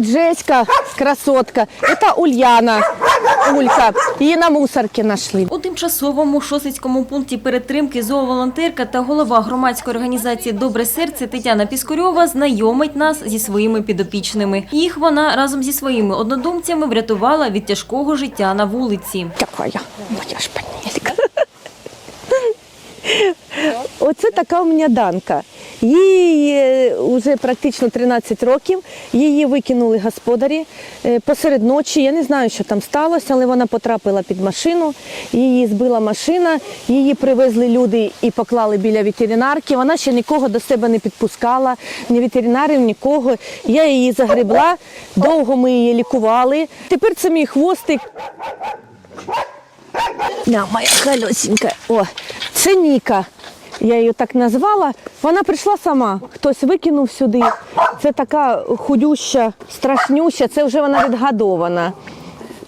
Джеська, красотка. Это Ульяна, Улька. Її на мусорці знайшли. У тимчасовому шосицькому пункті перетримки зооволонтерка та голова громадської організації Добре серце Тетяна Піскорьова знайомить нас зі своїми підопічними. Їх вона разом зі своїми однодумцями врятувала від тяжкого життя на вулиці. Какая моя шпанелька. Оце така у мене Данка. Їй вже практично 13 років. Її викинули господарі е, посеред ночі. Я не знаю, що там сталося, але вона потрапила під машину. Її збила машина, її привезли люди і поклали біля ветеринарки. Вона ще нікого до себе не підпускала, ні ветеринарів, нікого. Я її загребла, довго ми її лікували. Тепер це мій хвостик. На, моя колесенька. О, це Ніка. Я її так назвала. Вона прийшла сама, хтось викинув сюди. Це така худюща, страшнюща, це вже вона відгадована.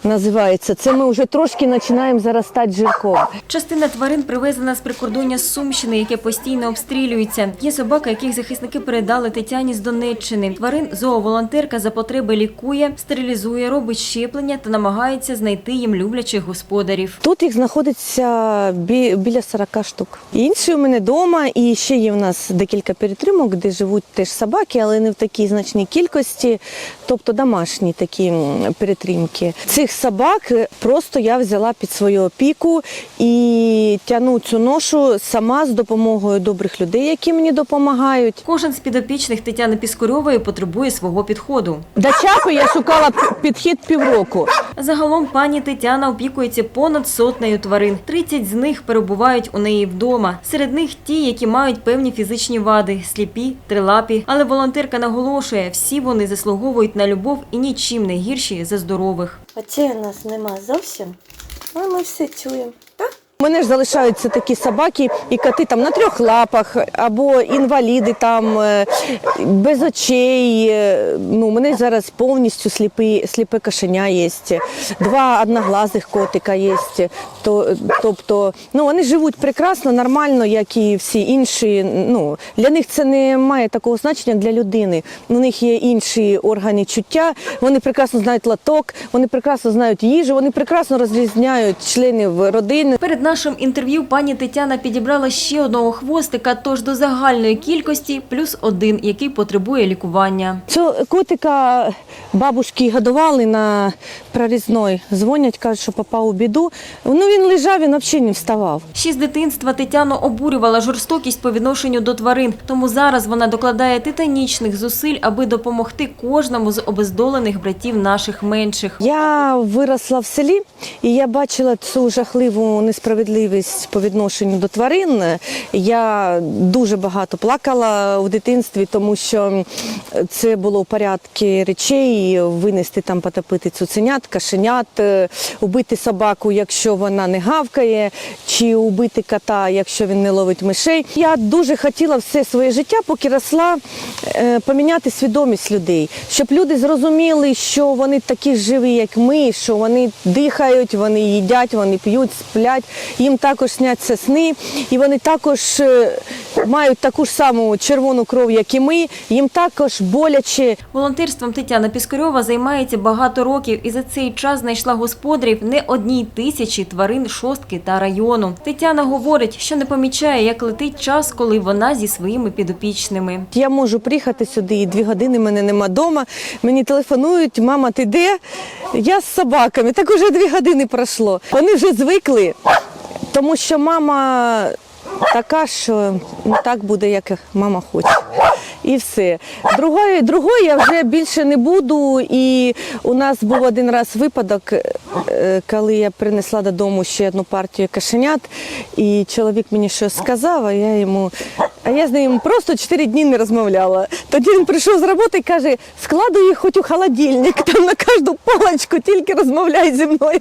Називається. Це ми вже трошки починаємо заростати жирком. Частина тварин привезена з прикордоння з Сумщини, яке постійно обстрілюється. Є собака, яких захисники передали Тетяні з Донеччини. Тварин зооволонтерка за потреби лікує, стерилізує, робить щеплення та намагається знайти їм люблячих господарів. Тут їх знаходиться бі- біля 40 штук. Інші у мене вдома, і ще є в нас декілька перетримок, де живуть теж собаки, але не в такій значній кількості, тобто домашні такі перетримки. Цих собак е, просто я взяла під свою опіку і тягну цю ношу сама з допомогою добрих людей, які мені допомагають. Кожен з підопічних Тетяни Піскорьової потребує свого підходу. До чапи я шукала підхід півроку. Загалом пані Тетяна опікується понад сотнею тварин. 30 з них перебувають у неї вдома. Серед них ті, які мають певні фізичні вади, сліпі, трилапі. Але волонтерка наголошує, всі вони заслуговують на любов і нічим не гірші за здорових. Оцей у нас нема зовсім, але ми все чуємо. У мене ж залишаються такі собаки і коти там на трьох лапах, або інваліди там е, без очей. е, Ну, мене зараз повністю сліпі, сліпе кошеня є, два одноглазих котика є. То, тобто, ну, вони живуть прекрасно, нормально, як і всі інші. Ну, для них це не має такого значення для людини. У них є інші органи чуття, вони прекрасно знають латок, вони прекрасно знають їжу, вони прекрасно розрізняють членів родини. Перед нашим інтерв'ю пані Тетяна підібрала ще одного хвостика, тож до загальної кількості плюс один, який потребує лікування. Цього котика бабушки годували на прорізной. Дзвонять, кажуть, що попав у біду. Ну він лежав, він взагалі не вставав. Ще з дитинства Тетяну обурювала жорстокість по відношенню до тварин, тому зараз вона докладає титанічних зусиль, аби допомогти кожному з обездолених братів наших менших. Я виросла в селі і я бачила цю жахливу несправедливість по відношенню до тварин. Я дуже багато плакала в дитинстві, тому що це було в порядку речей винести там, потопити цуценят, кашенят, е, убити собаку, якщо вона не гавкає, чи убити кота, якщо він не ловить мишей. Я дуже хотіла все своє життя, поки росла, е, поміняти свідомість людей, щоб люди зрозуміли, що вони такі живі, як ми, що вони дихають, вони їдять, вони п'ють, сплять. Їм також сняться сни, і вони також е, мають таку ж саму червону кров, як і ми. Їм також боляче. Волонтерством Тетяна Піскарьова займається багато років і за цей час знайшла господарів не одній тисячі тварин шостки та району. Тетяна говорить, що не помічає, як летить час, коли вона зі своїми підопічними. Я можу приїхати сюди, і дві години мене нема вдома. Мені телефонують, мама, ти де? Я з собаками. Так уже дві години пройшло. Вони вже звикли, тому що мама така, що не так буде, як мама хоче. І все. Другої, другої я вже більше не буду. І у нас був один раз випадок, е, коли я принесла додому ще одну партію кашенят, і чоловік мені щось сказав, а я йому. А я з ним просто 4 дні не розмовляла. Тоді він прийшов з роботи і каже: складуй їх хоч у холодильник, там на кожну полочку, тільки розмовляй зі мною.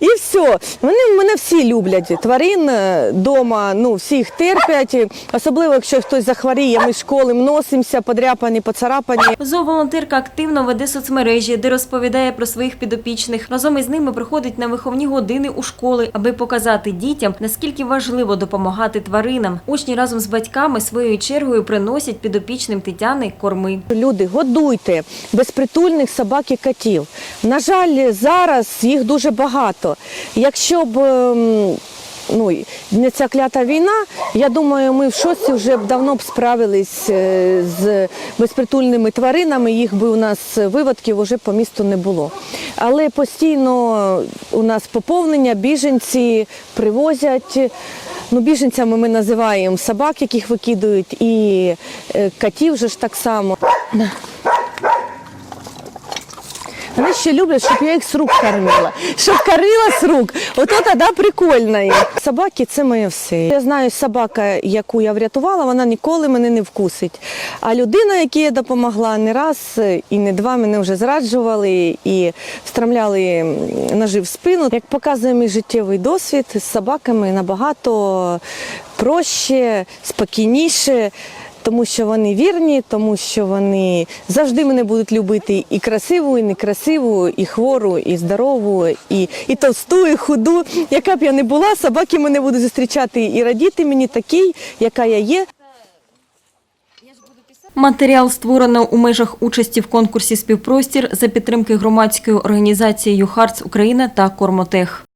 І все. Вони мене всі люблять. Тварин вдома, ну всіх терплять. Особливо, якщо хтось захворіє, ми з школи носимося, подряпані, поцарапані. Зооволонтерка активно веде соцмережі, де розповідає про своїх підопічних. Разом із ними приходить на виховні години у школи, аби показати дітям, наскільки важливо допомагати тваринам. Учні разом з батьками батьками своєю чергою приносять підопічним Тетяни корми. Люди, годуйте безпритульних собак і котів. На жаль, зараз їх дуже багато. Якщо б ем, ну, не ця клята війна, я думаю, ми в шості вже б давно б справились е, з безпритульними тваринами. Їх би у нас виводків вже по місту не було. Але постійно у нас поповнення, біженці привозять. Ну, біженцями ми називаємо собак, яких викидують, і е, котів же ж так само. Вони ще люблять, щоб я їх з рук кормила. Щоб кормила з рук. Ото тоді прикольно. Собаки це моє все. Я знаю, собака, яку я врятувала, вона ніколи мене не вкусить. А людина, якій я допомогла, не раз і не два мене вже зраджували і встромляли ножи в спину. Як показує мій життєвий досвід, з собаками набагато проще, спокійніше. Тому що вони вірні, тому що вони завжди мене будуть любити і красиву, і некрасиву, і хвору, і здорову, і, і товсту, і худу. Яка б я не була, собаки мене будуть зустрічати і радіти мені такий, яка я є. Матеріал створено у межах участі в конкурсі «Співпростір» за підтримки громадської організації «Юхартс Україна» та «Кормотех».